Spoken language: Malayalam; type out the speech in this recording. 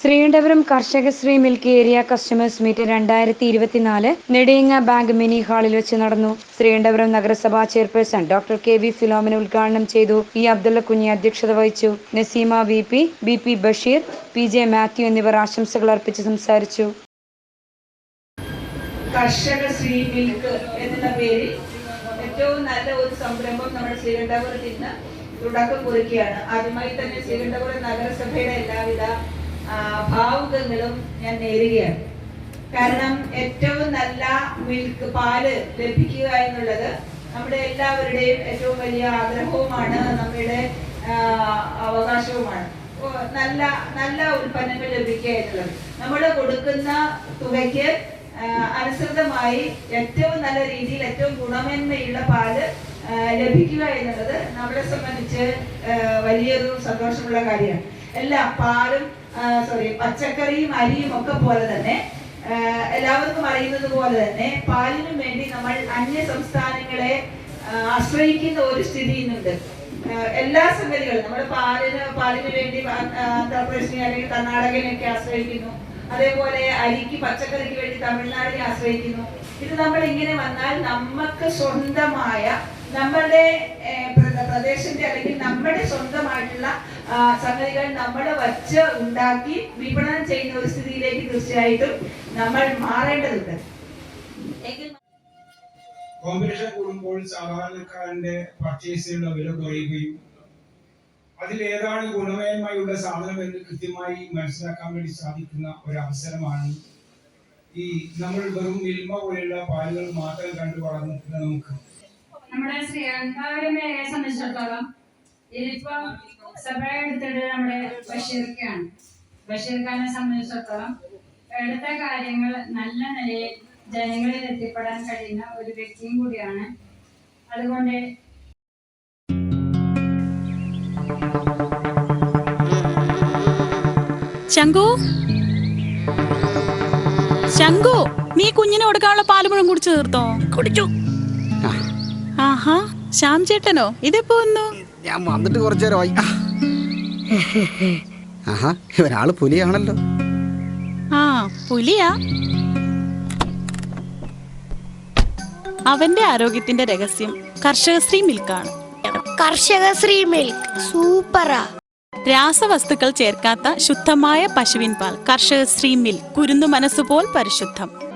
Sreekandapuram Karshakasree milk area customers meet രണ്ടായിരത്തി ഇരുപത്തിനാല് നെടിയങ്ങ ബാങ്ക് മിനി ഹാളിൽ വെച്ച് നടന്നു. ശ്രീകണ്ഠപുരം നഗരസഭാ chairperson doctor K V Philomina ഉദ്ഘാടനം ചെയ്തു. ഇ അബ്ദുള്ള കുഞ്ഞി അധ്യക്ഷത വഹിച്ചു. Naseema V P B P Basheer P J Mathew എന്നിവർ ആശംസകൾ അർപ്പിച്ച് സംസാരിച്ചു. കർഷക ശ്രീ മിൽക്ക് എന്ന പേരിൽ ഏറ്റവും നല്ല ഒരു സംരംഭം നമ്മുടെ ശ്രീകണ്ഠപുരത്ത് ഇന്ന് തുടക്കം കുറിക്കുകയാണ്. ആദ്യമായി തന്നെ ശ്രീകണ്ഠപുരം നഗരസഭയുടെ എല്ലാവിധ ഭാവുകങ്ങളും ഞാൻ നേരുകയാണ്. കാരണം ഏറ്റവും നല്ല മിൽക്ക് പാൽ ലഭിക്കുക എന്നുള്ളത് നമ്മുടെ എല്ലാവരുടെയും ഏറ്റവും വലിയ ആഗ്രഹവുമാണ് നമ്മുടെ അവകാശവുമാണ്. നല്ല നല്ല ഉൽപ്പന്നങ്ങൾ ലഭിക്കുക എന്നുള്ളത്. നമ്മൾ കൊടുക്കുന്ന തുകയ്ക്ക് അനുസൃതമായി ഏറ്റവും നല്ല രീതിയിൽ ഏറ്റവും ഗുണമേന്മയുള്ള പാൽ ലഭിക്കുക എന്നുള്ളത് നമ്മളെ സംബന്ധിച്ച് വലിയൊരു സന്തോഷമുള്ള കാര്യമാണ്. എല്ലാം പാലും സോറി പച്ചക്കറിയും അരിയും ഒക്കെ പോലെ തന്നെ എല്ലാവർക്കും അറിയുന്നത് പോലെ തന്നെ പാലിനും വേണ്ടി നമ്മൾ അന്യ സംസ്ഥാനങ്ങളെ ആശ്രയിക്കുന്ന ഒരു സ്ഥിതി ഇന്നുണ്ട്. എല്ലാ സംഗതികളും നമ്മുടെ പാലിന് പാലിന് വേണ്ടി ആന്ധ്രാപ്രദേശിനെ അല്ലെങ്കിൽ കർണാടകയിലൊക്കെ ആശ്രയിക്കുന്നു. അതേപോലെ അരിക്ക് പച്ചക്കറിക്ക് വേണ്ടി തമിഴ്നാടിനെ ആശ്രയിക്കുന്നു. ഇത് നമ്മൾ ഇങ്ങനെ വന്നാൽ നമുക്ക് സ്വന്തമായ നമ്മുടെ പ്രദേശത്തെ അല്ലെങ്കിൽ നമ്മുടെ സ്വന്തമായിട്ടുള്ള സംഗതികൾ നമ്മൾ വച്ച് ഉണ്ടാക്കി വിപണനം ചെയ്യുന്ന ഒരു സ്ഥിതിയിലേക്ക് തീർച്ചയായിട്ടും നമ്മൾ മാറേണ്ടതുണ്ട്. കോമ്പറ്റീഷൻ കൂടുമ്പോൾ സാധാരണക്കാരന്റെ പർച്ചേസിനുള്ള വില കുറയുകയും അതിൽ ഏതാണ് ഗുണമേന്മയുള്ള സാധനം എന്ന് കൃത്യമായി മനസ്സിലാക്കാൻ വേണ്ടി സാധിക്കുന്ന ഒരു അവസരമാണ് ഈ നമ്മൾ വെറും മിൽമ പോലെയുള്ള പാലുകൾ മാത്രം കണ്ടു വളർന്നിട്ടുള്ള നമുക്ക്. നമ്മുടെ മേഖലയെ സംബന്ധിച്ചിടത്തോളം ഇതിപ്പോ സഭ എടുത്തിട്ട് നമ്മുടെ ബഷീർക്കാണ്. ബഷീർഖാനെ സംബന്ധിച്ചിടത്തോളം എടുത്ത കാര്യങ്ങൾ നല്ല നിലയിൽ ജനങ്ങളിൽ എത്തിപ്പെടാൻ കഴിയുന്ന ഒരു വ്യക്തിയും കൂടിയാണ്. അതുകൊണ്ട് ശങ്കു ശങ്കു നീ കുഞ്ഞിനെ കൊടുക്കാനുള്ള പാൽ മുഴുവൻ കുടിച്ചു തീർത്തോ? കുടിച്ചു. ആഹാ ശ്യാം ചേട്ടനോ ഇതെപ്പോ വന്നു? ഞാൻ വന്നിട്ട് കുറച്ചു നേരമായി. ആഹാ ഇവനാൾ പുലിയാണല്ലോ. ആ പുലിയാ. അവന്റെ ആരോഗ്യത്തിന്റെ രഹസ്യം കർഷകശ്രീ മിൽക്കാണ്. കർഷക ശ്രീ മിൽക്ക്. സൂപ്പറാ. രാസവസ്തുക്കൾ ചേർക്കാത്ത ശുദ്ധമായ പശുവിൻ പാൽ കർഷകശ്രീ മിൽക്ക് കുരുന്നു മനസ്സുപോൽ പരിശുദ്ധം.